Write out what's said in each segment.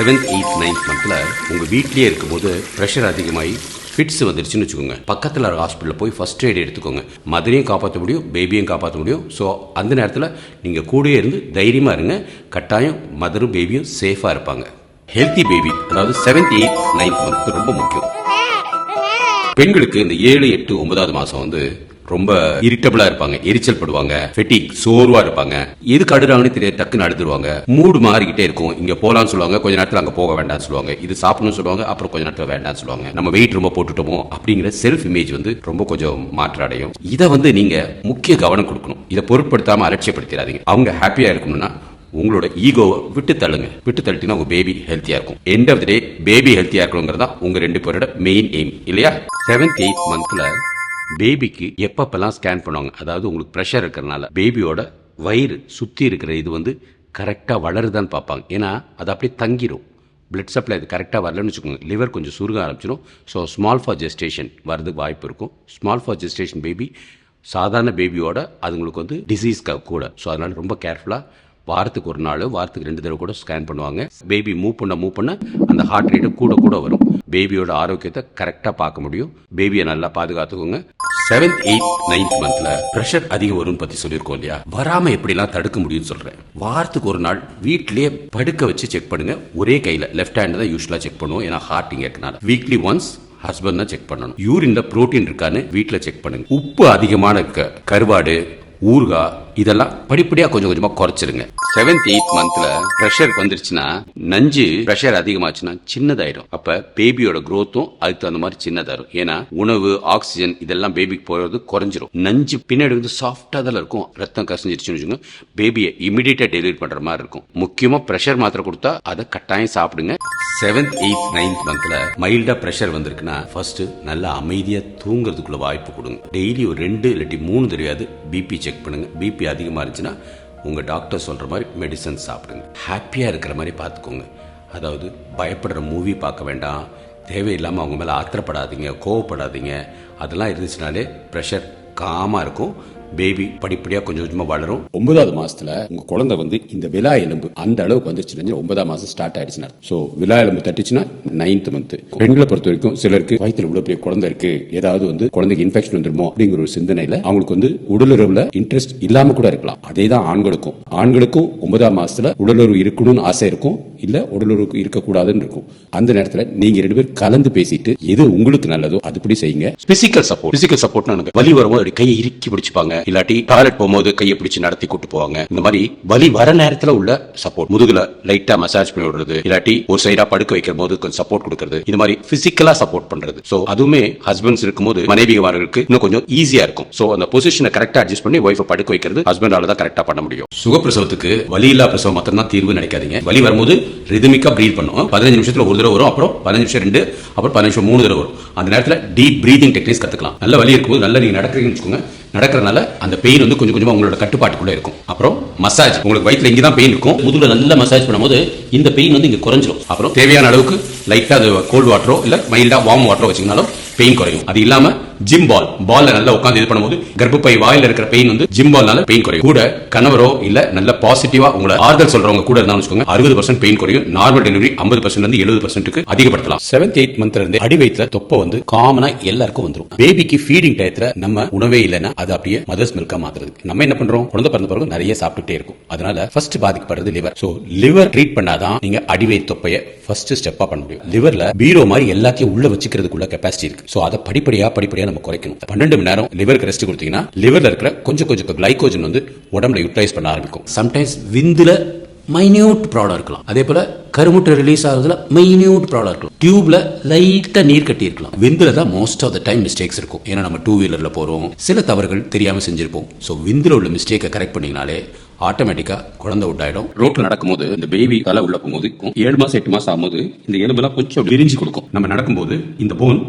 Seventh eighth ninth மந்த்தில் உங்கள் வீட்லேயே இருக்கும்போது ப்ரெஷர் அதிகமாகி ஃபிட்ஸ் வந்துருச்சுன்னு வச்சுக்கோங்க. பக்கத்தில் ஹாஸ்பிட்டலில் போய் ஃபர்ஸ்ட் எய்ட் எடுத்துக்கோங்க. மதரையும் காப்பாற்ற முடியும் பேபியும் காப்பாற்ற முடியும். ஸோ அந்த நேரத்தில் நீங்கள் கூடயே இருந்து தைரியமாக இருங்க. கட்டாயம் மதரும் பேபியும் சேஃபாக இருப்பாங்க. ஹெல்த்தி பேபி அதாவது செவன்த் எயித் நைன்த் மந்த் ரொம்ப முக்கியம். பெண்களுக்கு இந்த ஏழு எட்டு ஒன்பதாவது மாதம் வந்து ரொம்ப இரிட்டபிளா இருப்பாங்க எரிச்சல் படுவாங்க ஃபெட்டிக் சோர்வா இருப்பாங்க. எதுக்கு அடுறாங்கன்னு தெரிய டக்குன்னு அடுத்துருவாங்க மூடு மாறிக்கிட்டே இருக்கும். இங்க போலாம்னு சொல்லுவாங்க கொஞ்ச நேரத்துல அங்க போக வேண்டாம்னு சொல்லுவாங்க. இது சாப்பிடணும்னு சொல்லுவாங்க அப்புறம் கொஞ்ச நேரத்துல வேண்டாம்னு சொல்லுவாங்க. நம்ம வெயிட் ரொம்ப போட்டுட்டோமோ அப்படிங்கிற செல்ஃப் இமேஜ் வந்து ரொம்ப கொஞ்சம் மாற்றம் அடையும் இதை வந்து நீங்க முக்கிய கவனம் கொடுக்கணும். இதை பொருட்படுத்தாம அலட்சியப்படுத்திடாதீங்க. அவங்க ஹாப்பியா இருக்கணும்னா உங்களோட ஈகோவை விட்டு தள்ளுங்க. விட்டு தள்ளிட்டீங்கன்னா உங்க பேபி ஹெல்த்தியா இருக்கும். End of the day baby ஹெல்த்தியா இருக்கணுங்கிறது தான் உங்க ரெண்டு பேரோட மெயின் எய்ம் இல்லையா? செவன்த் எயிட் மந்த்ல பேபிக்கு எப்பப்பெல்லாம் ஸ்கேன் பண்ணுவாங்க? அதாவது உங்களுக்கு ப்ரெஷர் இருக்கிறனால பேபியோட வயிறு சுற்றி இருக்கிற இது வந்து கரெக்டாக வளருதான்னு பார்ப்பாங்க. ஏன்னா அது அப்படியே தங்கிரும். பிளட் சப்ளை இது கரெக்டாக வரலன்னு வச்சுக்கோங்க. லிவர் கொஞ்சம் சுருக ஆரம்பிச்சிடும் ஸோ ஸ்மால் ஃபார் ஜெஸ்டேஷன் வரதுக்கு வாய்ப்பு இருக்கும். ஸ்மால் ஃபார் ஜெஸ்டேஷன் பேபி சாதாரண பேபியோட அதுங்களுக்கு வந்து டிசீஸ் கூட. ஸோ அதனால் ரொம்ப கேர்ஃபுல்லாக வாரத்துக்கு ஒரு நாள் வாரத்துக்கு ரெண்டு தடவை கூட ஸ்கேன் பண்ணுவாங்க. பேபி மூவ் பண்ண மூவ் பண்ண அந்த ஹார்ட் ரேட்டு கூட கூட வரும். பேபியோட ஆரோக்கியத்தை கரெக்டாக பார்க்க முடியும். பேபியை நல்லா பாதுகாத்துக்கோங்க. செவன்த் எயித் நைன்த் மந்த்ல ப்ரெஷர் அதிகம் வரும் பத்தி சொல்லியிருக்கோம் இல்லையா? வராம எப்படிலாம் தடுக்க முடியும்னு சொல்றேன். வாரத்துக்கு ஒரு நாள் வீட்லயே படுக்க வச்சு செக் பண்ணுங்க. ஒரே கையில லெஃப்ட் ஹேண்ட் தான் யூஸ்வலா செக் பண்ணுவோம். ஏன்னா ஹார்ட் இங்க இருக்கனால. வீக்லி ஒன்ஸ் ஹஸ்பண்ட் தான் செக் பண்ணணும். யூரின்ல புரோட்டீன் இருக்கான்னு வீட்டில் செக் பண்ணுங்க. உப்பு அதிகமான கருவாடு ஊறுகாய் இதெல்லாம் படிப்படியா கொஞ்சம் கொஞ்சமா குறைச்சிருங்க. செவன்த் எயித் மந்த்ல ப்ரெஷர் வந்துருச்சுன்னா நஞ்சு ப்ரெஷர் அதிகமாச்சுன்னா சின்னதாயிடும். அப்ப பேபியோட குரோத்தும் அதுக்கு தகுந்த மாதிரி சின்னதாயிரும். ஏன்னா உணவு ஆக்சிஜன் இதெல்லாம் பேபிக்கு போறது குறைஞ்சிரும். நஞ்சு பின்னாடி வந்து சாஃப்டா தான் இருக்கும். ரத்தம் கசிஞ்சிருச்சுன்னு வச்சுக்கோங்க. பேபியை இமிடியேட்டா டெலிவரி பண்ற மாதிரி இருக்கும். முக்கியமா ப்ரெஷர் மாத்திரை கொடுத்தா அதை கட்டாயம் சாப்பிடுங்க. செவன்த் எயித் நைன்த் மந்த்ல மைல்டா ப்ரெஷர் வந்திருக்குன்னா ஃபர்ஸ்ட் நல்லா அமைதியா தூங்குறதுக்குள்ள வாய்ப்பு கொடுங்க. டெய்லி ஒரு ரெண்டு இல்லாட்டி மூணு தெரியாது பிபி செக் பண்ணுங்க. பிபி அதிகமா இருந்துச்சுன்னா உங்கள் டாக்டர் சொல்கிற மாதிரி மெடிசன் சாப்பிடுங்க. ஹாப்பியாக இருக்கிற மாதிரி பார்த்துக்கோங்க. அதாவது பயப்படுற மூவி பார்க்க வேண்டாம். தேவையில்லாமல் அவங்க மேலே ஆத்திரப்படாதீங்க கோவப்படாதீங்க. அதெல்லாம் இருந்துச்சுனாலே ப்ரெஷர் காமாக இருக்கும். பேபி படிப்படியா கொஞ்சம் கொஞ்சமா வளரும். ஒன்பதாவது மாசத்துல உங்க குழந்தை வந்து இந்த விலா எலும்பு அந்த அளவுக்கு வந்துச்சுன்னு ஒன்பதாம் மாசம் ஸ்டார்ட் ஆயிடுச்சுன்னா சோ விழா எலும்பு தட்டுச்சுன்னா நைன்த் மந்த் பெண்களை பொறுத்த வரைக்கும் சிலருக்கு வயிற்றுல இவ்வளோ பெரிய குழந்தை இருக்கு. ஏதாவது வந்து குழந்தைக்கு இன்ஃபெக்ஷன் வந்துருமோ அப்படிங்கிற ஒரு சிந்தனையில அவங்களுக்கு வந்து உடலுறவுல இன்ட்ரெஸ்ட் இல்லாம கூட இருக்கலாம். அதே தான் ஆண்களுக்கும். ஆண்களுக்கும் ஒன்பதாம் மாசத்துல உடலுறவு இருக்கணும்னு ஆசை இருக்கும். இல்ல உடலுறவு இருக்கக்கூடாதுன்னு இருக்கும். அந்த நேரத்துல நீங்க ரெண்டு பேரும் கலந்து பேசிட்டு எது உங்களுக்கு நல்லதோ அதுபடி செய்யுங்க. பிசிக்கல் சப்போர்ட் பிசிக்கல் சப்போர்ட்னா எனக்கு வலி வரும்போது அப்படி கையை இறுக்கி பிடிச்சுப்பாங்க. இல்லாட்டி டாய்லெட் போகும்போது கையை பிடிச்சு நடத்தி கூட்டு போவாங்க. இந்த மாதிரி வலி வர நேரத்துல உள்ள சப்போர்ட் முதுகுல லைட்டா மசாஜ் பண்ணி விடுறது. இல்லாட்டி ஒரு சைடா படுக்க வைக்கிற போது கொஞ்சம் சப்போர்ட் கொடுக்கறது. இந்த மாதிரி பிசிக்கலா சப்போர்ட் பண்றது. சோ அதுவுமே ஹஸ்பண்ட்ஸ் இருக்கும்போது மனைவிமார்களுக்கு இன்னும் கொஞ்சம் ஈஸியா இருக்கும். சோ அந்த பொசிஷனை கரெக்டா அட்ஜஸ்ட் பண்ணி ஒய்ஃபை படுக்க வைக்கிறது ஹஸ்பண்டால தான் கரெக்டா பண்ண முடியும். சுகப்பிரசவத்துக்கு வலி இல்லா பிரசவம் மட்டும் தான் தீர்வு நினைக்காதீங்க. வலி வரும்போது ரிதமிக்காக ப்ரீத் பண்ணுவோம் பதினஞ்சு நிமிஷத்துல ஒரு தடவை வரும் அப்புறம் பதினஞ்சு நிமிஷம் ரெண்டு அப்புறம் பதினஞ்சு நிமிஷம் மூணு தடவை வரும். அந்த நேரத்தில் டீப் ப்ரீதிங் டெக்னிக்ஸ் கத்துக்கலாம். நல்ல வலி இருக்கும்போது நல்லா நீங்க நடக்கிறீங்கன்னு வச்சுக்கோங்க. நடக்கிறனால அந்த பெயின் வந்து கொஞ்சம் கொஞ்சமா உங்களோட கட்டுப்பாட்டுக்குள்ள இருக்கும். அப்புறம் மசாஜ் உங்களுக்கு வயிற்றுல இங்கே தான் பெயின் இருக்கும். முதுகில் நல்லா மசாஜ் பண்ணும்போது இந்த பெயின் வந்து இங்கே குறைஞ்சிரும். அப்புறம் தேவையான அளவுக்கு லைட்டாக அது கோல்டு வாட்டரோ இல்லை மைல்டாக வார்ம் வாட்டரோ வச்சீங்கனாலும் பெயின் குறையும். அது இல்லாமல் ஜிம் பால் பால்ல நல்லா உட்காந்து இது பண்ணும்போது கர்ப்பப்பை வாயில இருக்கிற பெயின் வந்து ஜிம் பால்னால பெயின் குறையும். கூட கணவரோ இல்ல நல்ல பாசிட்டிவா உங்களை ஆறுதல் சொல்றவங்க கூட இருந்தாலும் வச்சுக்கோங்க அறுபது பர்சன்ட் பெயின் குறையும். நார்மல் டெலிவரி ஐம்பது பர்சன்ட் இருந்து எழுபது பர்சன்ட்டுக்கு அதிகப்படுத்தலாம். செவன்த் எயிட் மந்த்ல இருந்து அடி வயிற்றுல தொப்பை வந்து காமனா எல்லாருக்கும் வந்துடும் பேபிக்கு ஃபீடிங் டயத்துல நம்ம உணவே இல்லைன்னா அது அப்படியே மதர்ஸ் மில்கா மாத்துறது. நம்ம என்ன பண்றோம்? குழந்தை பிறந்த பிறகு நிறைய சாப்பிட்டுட்டே இருக்கும். அதனால ஃபர்ஸ்ட் பாதிக்கப்படுறது லிவர் சோ லிவர் ட்ரீட் தான் நீங்க அடிவை தொப்பைய ஃபர்ஸ்ட் ஸ்டெப்பா பண்ண முடியும். லிவர்ல பீரோ மாதிரி எல்லாத்தையும் உள்ள வச்சுக்கிறதுக்குள்ள கெப்பாசிட்டி இருக்கு. சோ அதை படிப்படியா படிப்படியா நம்ம குறைக்கணும். பன்னெண்டு மணி நேரம் லிவருக்கு ரெஸ்ட் கொடுத்தீங்கன்னா லிவர்ல இருக்கிற கொஞ்சம் கொஞ்சம் கிளைகோஜன் வந்து உடம்புல யூட்டிலைஸ் பண்ண ஆரம்பிக்கும். சம்டைம்ஸ் விந்துல மைன்யூட் ப்ராப்ளம் இருக்கலாம். அதே போல கருமுட்டை ரிலீஸ் ஆகுறதுல மைன்யூட் ப்ராப்ளம் இருக்கலாம். டியூப்ல லைட்டா நீர் கட்டி இருக்கலாம். விந்துல தான் most of the time mistakes இருக்கும். ஏன்னா நம்ம டூ வீலர்ல போறோம். சில தவறுகள் தெரியாம செஞ்சிருப்போம். ஸோ விந்துல உள்ள மிஸ்டேக்கை கரெக்ட் பண்ணீங்கனாலே ஆட்டோமேட்டிக்கா குழந்தை விட்டாயிடும் ரோட்ல நடக்கும்போது இந்த பேபி தலை உள்ள போகும்போது ஏழு மாசம் எட்டு மாசம் ஆகும்போது இந்த எலும்பெல்லாம் கொஞ்சம் விரிஞ்சு கொடுக்கும். நம்ம நடக்கும்போது இந்த போன்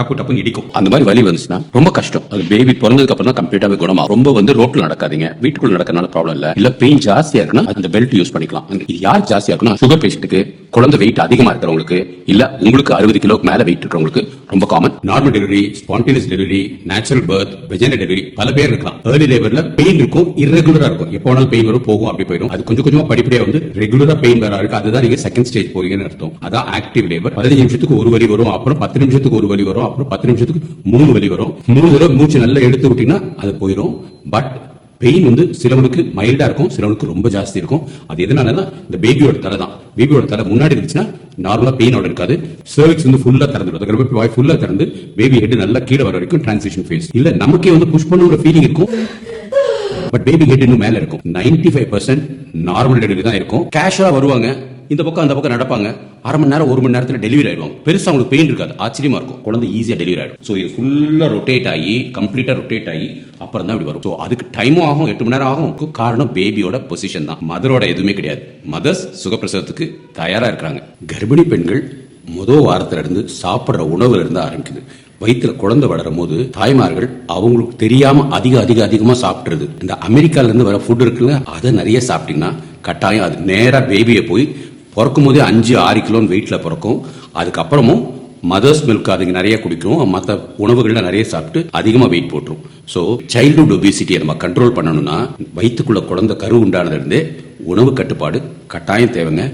டப்பு டப்புன்னு இடிக்கும். அந்த மாதிரி வலி வந்துச்சுன்னா ரொம்ப கஷ்டம். அது பேபி பிறந்ததுக்கு அப்புறம் தான் கம்ப்ளீட்டாவே குணமாகும் ரொம்ப வந்து ரோட்ல நடக்காதீங்க. வீட்டுக்குள்ள நடக்கறதுனால ப்ராப்ளம் இல்ல. இல்ல பெயின் ஜாஸ்தியா இருக்குன்னா அந்த பெல்ட் யூஸ் பண்ணிக்கலாம். இது யார் ஜாஸ்தியா இருக்குன்னா சுகர் பேஷண்ட்டுக்கு குழந்தை வெயிட் அதிகமா இருக்கிறவங்களுக்கு இல்ல உங்களுக்கு அறுபது கிலோக்கு மேல வெயிட் இருக்கிறவங்களுக்கு ரொம்ப common normal delivery spontaneous delivery natural birth vaginal delivery பல பேர் இருக்கலாம். ஏர்லி லேபர்ல பெயின் இருக்கும் irregular-ஆ இருக்கும். எப்போ வேணாலும் பெயின் வரும் போகும் அப்படி போயிடும். அது கொஞ்சம் கொஞ்சமா படிப்படியா வந்து ரெகுலரா பெயின் வர இருக்கு. அதுதான் நீங்க செகண்ட் ஸ்டேஜ் போறீங்கன்னு அர்த்தம். அதான் ஆக்டிவ் லேபர் பதினஞ்சு நிமிஷத்துக்கு ஒரு வலி வரும் அப்புறம் பத்து நிமிஷத்துக்கு ஒரு வலி வரும் அப்புறம் பத்து நிமிஷத்துக்கு மூணு வலி வரும். மூணு தடவை மூச்சு நல்லா எடுத்து விட்டீங்கன்னா அது போயிடும் பட் பெயின் வந்து சிலவனுக்கு மைல்டா இருக்கும் சிலவனுக்கு ரொம்ப ஜாஸ்தி இருக்கும். அது எதனாலனா இந்த பேபியோட தலை தான். பேபியோட தலை முன்னாடி இருந்துச்சுன்னா நார்மலா பெயினோட இருக்காது. சர்விக்ஸ் வந்து ஃபுல்லா திறந்துடும் கர்ப்பப்பை வாய் ஃபுல்லா திறந்து பேபி ஹெட் நல்லா கீழே வர வரைக்கும் டிரான்சிஷன் ஃபேஸ் இல்ல நமக்கே வந்து புஷ் பண்ணுற ஃபீலிங் இருக்கும். பட் பேபி ஹெட் இன்னும் மேல இருக்கும். 95% ஃபைவ் பர்சன்ட் நார்மல் டெலிவரி தான் இருக்கும். கேஷா வருவாங்க. இந்த பக்கம் அந்த பக்கம் நடப்பாங்க. அரை மணி நேரம் ஒரு மணி நேரத்தில் டெலிவரி ஆயிடுவாங்க. பெருசா அவங்களுக்கு பெயின் இருக்காது. ஆச்சரியமா இருக்கும். குழந்தை ஈஸியா டெலிவரி ஆயிடும். ஸோ இது ஃபுல்லா ரொட்டேட் ஆகி கம்ப்ளீட்டா ரொட்டேட் ஆகி அப்புறம் தான் இப்படி வரும். ஸோ அதுக்கு டைமும் ஆகும் எட்டு மணி நேரம் ஆகும். காரணம் பேபியோட பொசிஷன் தான். மதரோட எதுவுமே கிடையாது. மதர்ஸ் சுகப்பிரசவத்துக்கு தயாரா இருக்கிறாங்க. கர்ப்பிணி பெண்கள் முதல் வாரத்துல இருந்து சாப்பிட்ற உணவுல இருந்து ஆரம்பிக்குது. வயிற்றுல குழந்தை வளரும் போது தாய்மார்கள் அவங்களுக்கு தெரியாம அதிக அதிக அதிகமா சாப்பிடுறது இந்த அமெரிக்கால இருந்து வர ஃபுட் இருக்குல்ல அதை நிறைய சாப்பிட்டீங்கன்னா கட்டாயம் அது நேரா பேபியை போய் பிறக்கும் போதே அஞ்சு ஆறு கிலோன்னு வெயிட்ல பிறக்கும். அதுக்கப்புறமும் மதர்ஸ் மில்க் அதுங்க நிறைய குடிக்கும். மற்ற உணவுகள்ல நிறைய சாப்பிட்டு அதிகமாக வெயிட் போட்டுரும். ஸோ சைல்டுஹுட் ஒபிசிட்டியை நம்ம கண்ட்ரோல் பண்ணணும்னா வயிற்றுக்குள்ள குழந்த கரு உண்டானதுலேருந்தே உணவு கட்டுப்பாடு கட்டாயம் தேவைங்க.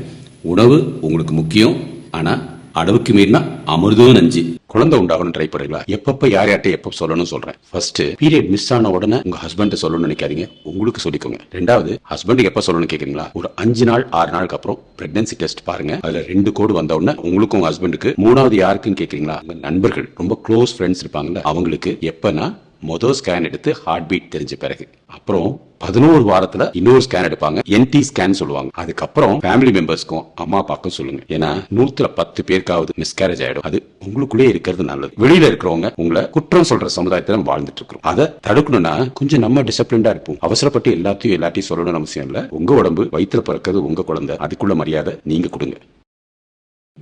உணவு உங்களுக்கு முக்கியம். ஆனால் அளவுக்கு மீறினா அமிர்தம் நஞ்சு. குழந்தை உண்டாகணும் ட்ரை பண்ணுறீங்களா எப்பப்ப யார் யார்கிட்ட எப்ப சொல்லணும்னு சொல்றேன். ஃபர்ஸ்ட் பீரியட் மிஸ் ஆன உடனே உங்க ஹஸ்பண்ட் சொல்லணும்னு நினைக்காதீங்க. உங்களுக்கு சொல்லிக்கோங்க. ரெண்டாவது ஹஸ்பண்டுக்கு எப்ப சொல்லணும்னு கேக்குறீங்களா? ஒரு அஞ்சு நாள் ஆறு நாளுக்கு அப்புறம் பிரெக்னன்சி டெஸ்ட் பாருங்க. அதுல ரெண்டு கோடு வந்த உடனே உங்களுக்கும் உங்க ஹஸ்பண்டுக்கு மூணாவது யாருக்குன்னு கேக்குறீங்களா? உங்க நண்பர்கள் ரொம்ப க்ளோஸ் ஃப்ரெண்ட்ஸ் இருப்பாங்கல்ல அவங்களுக்கு எப்பனா மொதல் ஸ்கேன் எடுத்து ஹார்ட் பீட் தெரிஞ்ச பிறகு. அப்புறம் பதினோரு வாரத்துல இன்னொரு ஸ்கேன் எடுப்பாங்க. என்டி ஸ்கேன் சொல்லுவாங்க. அதுக்கப்புறம் ஃபேமிலி மெம்பர்ஸ்க்கும் அம்மா அப்பாக்கும் சொல்லுங்க. ஏன்னா நூத்துல பத்து பேருக்காவது மிஸ்கேரேஜ் ஆயிடும். அது உங்களுக்குள்ளே இருக்கிறது நல்லது. வெளியில இருக்கிறவங்க உங்களை குற்றம் சொல்ற சமுதாயத்துல நம்ம வாழ்ந்துட்டு இருக்கிறோம் அதை தடுக்கணும்னா கொஞ்சம் நம்ம டிசிப்ளின்டா இருப்போம். அவசரப்பட்டு எல்லாத்தையும் எல்லாத்தையும் சொல்லணும்னு அவசியம் இல்ல. உங்க உடம்பு வயிற்றுல பிறக்கிறது உங்க குழந்தை. அதுக்குள்ள மரியாதை நீங்க கொடுங்க.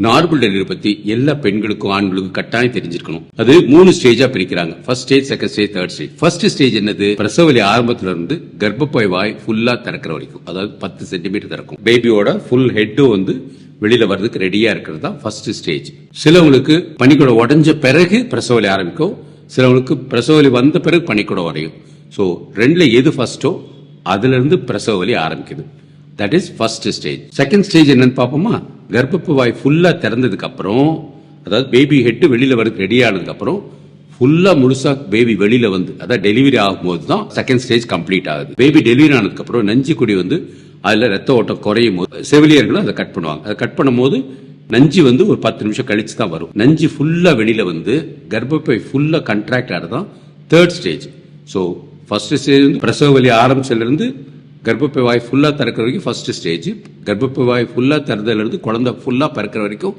நார்மல் டெலிவரி பத்தி எல்லா பெண்களுக்கும் ஆண்களுக்கும் கட்டாயம் தெரிஞ்சிருக்கணும். அது மூணு ஸ்டேஜா பிரிக்கிறாங்க. First stage second stage third stage first stage என்னது? பிரசவலி ஆரம்பத்துல இருந்து கர்ப்பப்பை வாய் ஃபுல்லா திறக்கிற வரைக்கும். அதாவது பத்து சென்டிமீட்டர் திறக்கும். பேபியோட ஃபுல் ஹெட்டும் வந்து வெளியில வர்றதுக்கு ரெடியா இருக்கிறது தான் ஃபர்ஸ்ட் ஸ்டேஜ் சிலவங்களுக்கு பனிக்கூடம் உடஞ்ச பிறகு பிரசவலி ஆரம்பிக்கும். சிலவங்களுக்கு பிரசவலி வந்த பிறகு பனிக்கூடம் வரையும் ஸோ ரெண்டுல எது ஃபர்ஸ்டோ அதுல இருந்து பிரசவ வலி ஆரம்பிக்குது. That is first stage second stage என்னன்னு பார்ப்போமா? கர்ப்பப்பை வாய் ஃபுல்லாக திறந்ததுக்கு அப்புறம் அதாவது பேபி ஹெட்டு வெளியில் வரதுக்கு ரெடி ஆனதுக்கு அப்புறம் முழுசாக பேபி வெளியில் வந்து அதாவது டெலிவரி ஆகும்போது தான் செகண்ட் ஸ்டேஜ் கம்ப்ளீட் ஆகுது. பேபி டெலிவரி ஆனதுக்கு அப்புறம் நஞ்சு குடி வந்து அதில் ரத்த ஓட்டம் குறையும் போது செவிலியர்களும் அதை கட் பண்ணுவாங்க. அதை கட் பண்ணும்போது நஞ்சு வந்து ஒரு பத்து நிமிஷம் கழிச்சு தான் வரும். நஞ்சு ஃபுல்லாக வெளியில் வந்து கர்ப்பப்பை ஃபுல்லாக கண்ட்ராக்ட் ஆகிறது தான் third stage so first stage வந்து பிரசவ வலி ஆரம்பிச்சதுலேருந்து கர்ப்பப்பை வாய் ஃபுல்லாக திறக்கிற வரைக்கும் ஃபர்ஸ்ட் ஸ்டேஜ் கர்ப்பப்பை வாய் ஃபுல்லாக திறந்ததுலேருந்து குழந்தை ஃபுல்லாக பிறக்கிற வரைக்கும்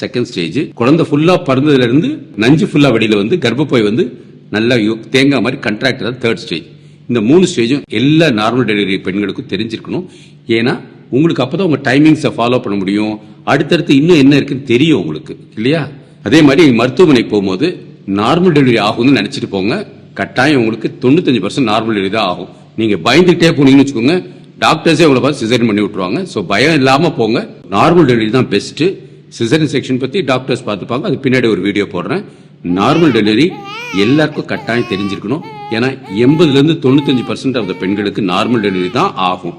செகண்ட் ஸ்டேஜ் குழந்தை ஃபுல்லாக பறந்ததுலேருந்து நஞ்சு ஃபுல்லாக வெளியில் வந்து கர்ப்பப்பை வந்து நல்லா தேங்காய் மாதிரி கண்ட்ராக்ட் தான் தேர்ட் ஸ்டேஜ் இந்த மூணு ஸ்டேஜும் எல்லா நார்மல் டெலிவரி பெண்களுக்கும் தெரிஞ்சிருக்கணும். ஏன்னா உங்களுக்கு அப்போ தான் உங்கள் டைமிங்ஸை ஃபாலோ பண்ண முடியும். அடுத்தடுத்து இன்னும் என்ன இருக்குன்னு தெரியும் உங்களுக்கு இல்லையா? அதே மாதிரி மருத்துவமனை மருத்துவமனைக்கு போகும்போது நார்மல் டெலிவரி ஆகும்னு நினச்சிட்டு போங்க. கட்டாயம் உங்களுக்கு தொண்ணூத்தஞ்சு பர்சன்ட் நார்மல் டெலிவரி தான் ஆகும். நீங்கள் பயந்துகிட்டே போனீங்கன்னு வச்சுக்கோங்க. டாக்டர்ஸே உங்களை பார்த்து சிசரின் பண்ணி விட்ருவாங்க ஸோ பயம் இல்லாமல் போங்க. நார்மல் டெலிவரி தான் பெஸ்ட்டு சிசரின் செக்ஷன் பற்றி டாக்டர்ஸ் பார்த்துப்பாங்க. அது பின்னாடி ஒரு வீடியோ போடுறேன். நார்மல் டெலிவரி எல்லாருக்கும் கட்டாயம் தெரிஞ்சிருக்கணும். ஏன்னா எண்பதுலேருந்து தொண்ணூத்தஞ்சு பர்சன்ட் ஆஃப் பெண்களுக்கு நார்மல் டெலிவரி தான் ஆகும்.